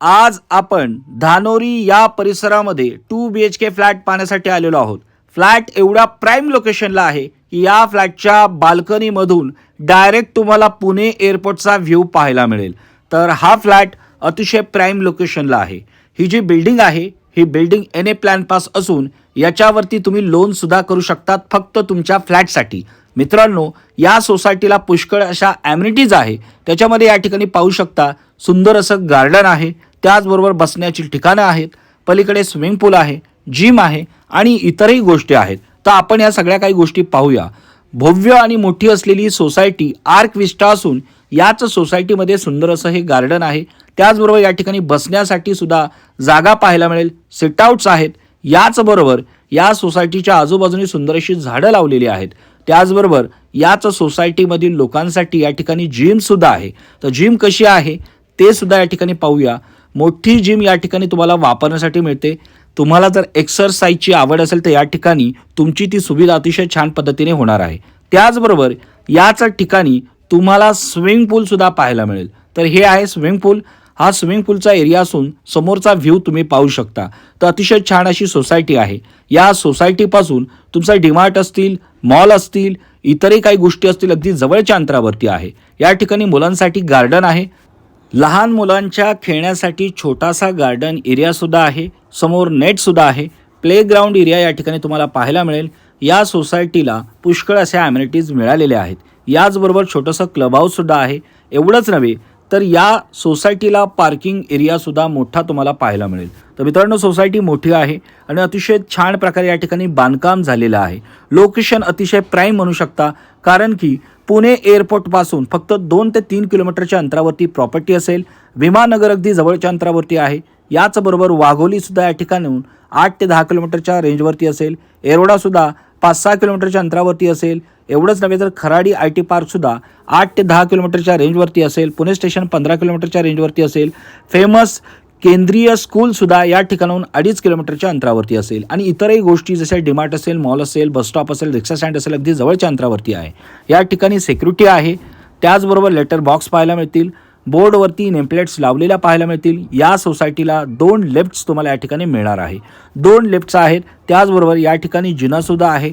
आज आपण धानोरी या परिसरामध्ये two B H K flat पाहण्यासाठी आलेलो आहोत. फ्लॅट एवढ्या प्राईम लोकेशनला आहे की या फ्लॅटच्या बाल्कनीमधून डायरेक्ट तुम्हाला पुणे एअरपोर्टचा व्ह्यू पाहायला मिळेल. तर हा फ्लॅट अतिशय प्राईम लोकेशनला आहे. ही जी बिल्डिंग आहे ही building N A plan pass असून याच्यावरती तुम्ही लोनसुद्धा करू शकतात फक्त तुमच्या फ्लॅटसाठी. मित्रांनो या सोसायटीला पुष्कळ अशा ॲम्युनिटीज आहे. त्याच्यामध्ये या ठिकाणी पाहू शकता सुंदर असं गार्डन आहे. त्याचबरोबर बसण्याची ठिकाणं आहेत पलीकडे स्विमिंग पूल आहे जिम आहे आणि इतरही गोष्टी आहेत. तर आपण या सगळ्या काही गोष्टी पाहूया. भव्य आणि मोठी असलेली सोसायटी आर्क विस्टा असून याच सोसायटीमध्ये सुंदर असं हे गार्डन आहे. त्याचबरोबर या ठिकाणी बसण्यासाठी सुद्धा जागा पाहायला मिळेल. सिटआउट्स आहेत. याचबरोबर या सोसायटीच्या आजूबाजूनी सुंदर अशी झाडं लावलेली आहेत. त्याचबरोबर याच सोसायटीमधील लोकांसाठी या ठिकाणी जिम सुद्धा आहे. तर जिम कशी आहे? ते सुद्धा या ठिकाणी पाहूया. मोठी जिम या ठिकाणी तुम्हाला वापरण्यासाठी मिळते. तुम्हाला जर एक्सरसाइजची आवड असेल तर या ठिकाणी तुमची ती सुविधा अतिशय छान पद्धतीने होणार आहे. त्याचबरोबर याच ठिकाणी तुम्हाला स्विमिंग पूल सुद्धा पाहायला मिळेल. तर हे आहे स्विमिंग पूल हा स्विमिंग पूलचा एरिया असून समोरचा व्ह्यू तुम्ही पाहू शकता. तर अतिशय छान अशी सोसायटी आहे. या सोसायटीपासून तुमचा डिमार्ट असतील मॉल असतील इतरही काही गोष्टी असतील अगदी जवळच्या अंतरावरती आहे. या ठिकाणी मुलांसाठी गार्डन आहे. लहान मुलांच्या खेळण्यासाठी छोटासा गार्डन एरियासुद्धा आहे. समोर नेटसुद्धा आहे. प्लेग्राऊंड एरिया या ठिकाणी तुम्हाला पाहायला मिळेल. या सोसायटीला पुष्कळ अशा ॲम्युनिटीज मिळालेल्या आहेत. याचबरोबर छोटंसं क्लब हाऊससुद्धा आहे. एवढंच नव्हे तर या सोसायटीला पार्किंग एरियासुद्धा मोठा तुम्हाला पाहायला मिळेल. तर मित्रांनो सोसायटी मोठी आहे आणि अतिशय छान प्रकारे या ठिकाणी बांधकाम झालेलं आहे. लोकेशन अतिशय प्राईम म्हणू शकता कारण की पुणे एअरपोर्टपासून फक्त दोन ते तीन किलोमीटरच्या अंतरावरती प्रॉपर्टी असेल. भीमानगर अगदी जवळच्या अंतरावरती आहे. याचबरोबर वाघोलीसुद्धा या ठिकाणून आठ ते दहा किलोमीटरच्या रेंजवरती असेल. एरोडासुद्धा पाच सहा किलोमीटरच्या अंतरावरती असेल. एवढंच नव्हे तर खराडी आय टी पार्कसुद्धा आठ ते दहा किलोमीटरच्या रेंजवरती असेल. पुणे स्टेशन पंधरा किलोमीटरच्या रेंजवरती असेल. फेमस केंद्रीय स्कूलसुद्धा या ठिकाणाहून अडीच किलोमीटरच्या अंतरावरती असेल. आणि इतरही गोष्टी जसे डिमार्ट असेल मॉल असेल बस स्टॉप असेल रिक्षा स्टँड असेल अगदी जवळच्या अंतरावरती आहे. या ठिकाणी सेक्युरिटी आहे. त्याचबरोबर लेटर बॉक्स पाहायला मिळतील. बोर्डवरती नेमप्लेट्स लावलेल्या पाहायला मिळतील. या सोसायटीला दोन लिफ्ट्स तुम्हाला या ठिकाणी मिळणार आहे. दोन लिफ्ट्स आहेत. त्याचबरोबर या ठिकाणी जिनासुद्धा आहे.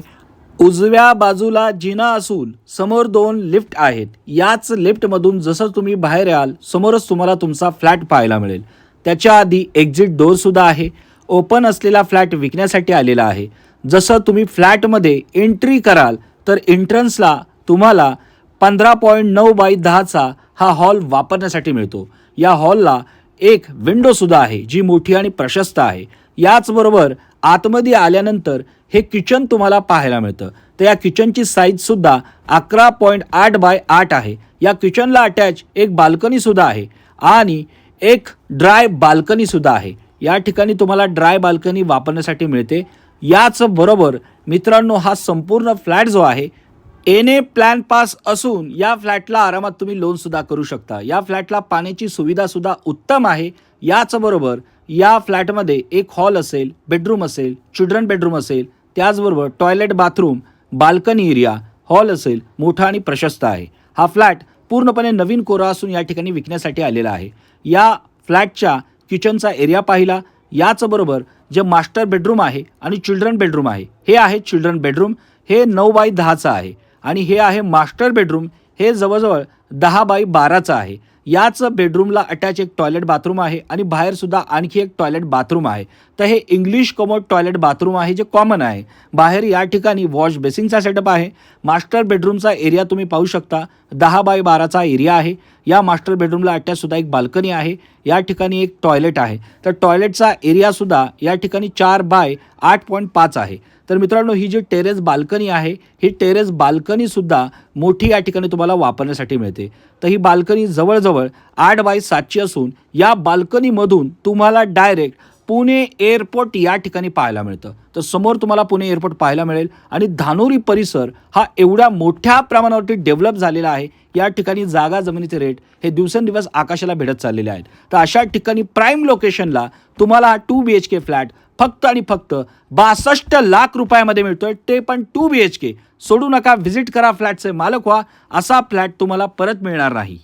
उजव्या बाजूला जिना असून समोर दोन लिफ्ट आहेत. याच लिफ्टमधून जसं तुम्ही बाहेर याल समोरच तुम्हाला तुमचा फ्लॅट पाहायला मिळेल. त्याच्या आधी एक्झिट डोअरसुद्धा आहे. ओपन असलेला फ्लॅट विकण्यासाठी आलेला आहे. जसं तुम्ही फ्लॅटमध्ये एंट्री कराल तर एंट्रन्सला तुम्हाला पंधरा पॉईंट नऊ बाय दहाचा हा हॉल वापरण्यासाठी मिळतो. या हॉलला एक विंडोसुद्धा आहे जी मोठी आणि प्रशस्त आहे. याचबरोबर आतमध्ये आल्यानंतर हे किचन तुम्हाला पाहायला मिळतं. तर या किचनची साईजसुद्धा अकरा पॉईंट आठ बाय आठ आहे. या किचनला अटॅच एक बाल्कनीसुद्धा आहे. आणि एक ड्राय बाल्कनीसुद्धा आहे. या ठिकाणी तुम्हाला ड्राय बाल्कनी वापरण्यासाठी मिळते. याच बरोबर मित्रांनो हा संपूर्ण फ्लॅट जो आहे एन ए प्लॅन पास असून या फ्लॅटला आरामात तुम्ही लोनसुद्धा करू शकता. या फ्लॅटला पाण्याची सुविधासुद्धा उत्तम आहे. याचबरोबर या फ्लॅटमध्ये एक हॉल असेल बेडरूम असेल चिल्ड्रन बेडरूम असेल त्याचबरोबर toilet bathroom balcony area hall असेल मोठा आणि प्रशस्त आहे. हा फ्लॅट पूर्णपणे नवीन कोरा असून या ठिकाणी विकण्यासाठी आलेला आहे. या फ्लॅटच्या किचनचा एरिया पाहिला. याचबरोबर जे मास्टर बेडरूम आहे आणि चिल्ड्रन बेडरूम आहे. हे आहे चिल्ड्रन बेडरूम. हे नऊ बाय दहाचं आहे. आणि हे आहे मास्टर बेडरूम. हे जवळजवळ दहा बाय बाराचं आहे. याच बेडरूमला अटॅच एक टॉयलेट बाथरूम आहे आणि बाहेर सुद्धा आणखी एक टॉयलेट बाथरूम आहे. तर हे इंग्लिश कमोड टॉयलेट बाथरूम आहे जे कॉमन आहे. बाहेर या ठिकाणी वॉश बेसिनचा सेटअप आहे. मास्टर बेडरूमचा एरिया तुम्ही पाहू शकता. दहा बाय बाराचा एरिया आहे. या मास्टर बेडरूमला अटॅच सुद्धा एक बाल्कनी आहे. या ठिकाणी एक टॉयलेट आहे. तर टॉयलेटचा एरियासुद्धा या ठिकाणी चार बाय आठ पॉईंट पाच आहे. तर मित्रांनो ही जी टेरेस बाल्कनी आहे ही टेरेस बाल्कनीसुद्धा मोठी या ठिकाणी तुम्हाला वापरण्यासाठी मिळते. तर ही बाल्कनी जवळजवळ आठ बाय सातची असून या बाल्कनीमधून तुम्हाला डायरेक्ट पुणे एअरपोर्ट या ठिकाणी पाहायला मिळतं. तर समोर तुम्हाला पुणे एअरपोर्ट पाहायला मिळेल आणि धानोरी परिसर हा एवढ्या मोठ्या प्रमाणावरती डेव्हलप झालेला आहे. या ठिकाणी जागा जमिनीचे रेट हे दिवसेंदिवस आकाशाला भिडत चाललेले आहेत. तर अशा ठिकाणी प्राईम लोकेशनला तुम्हाला हा two B H K flat फक्त आणि फक्त बासष्ट लाख रुपयामध्ये मिळतोय. ते पण टू बी एच के सोडू नका व्हिजिट करा फ्लॅटचे मालक व्हा. असा फ्लॅट तुम्हाला परत मिळणार नाही.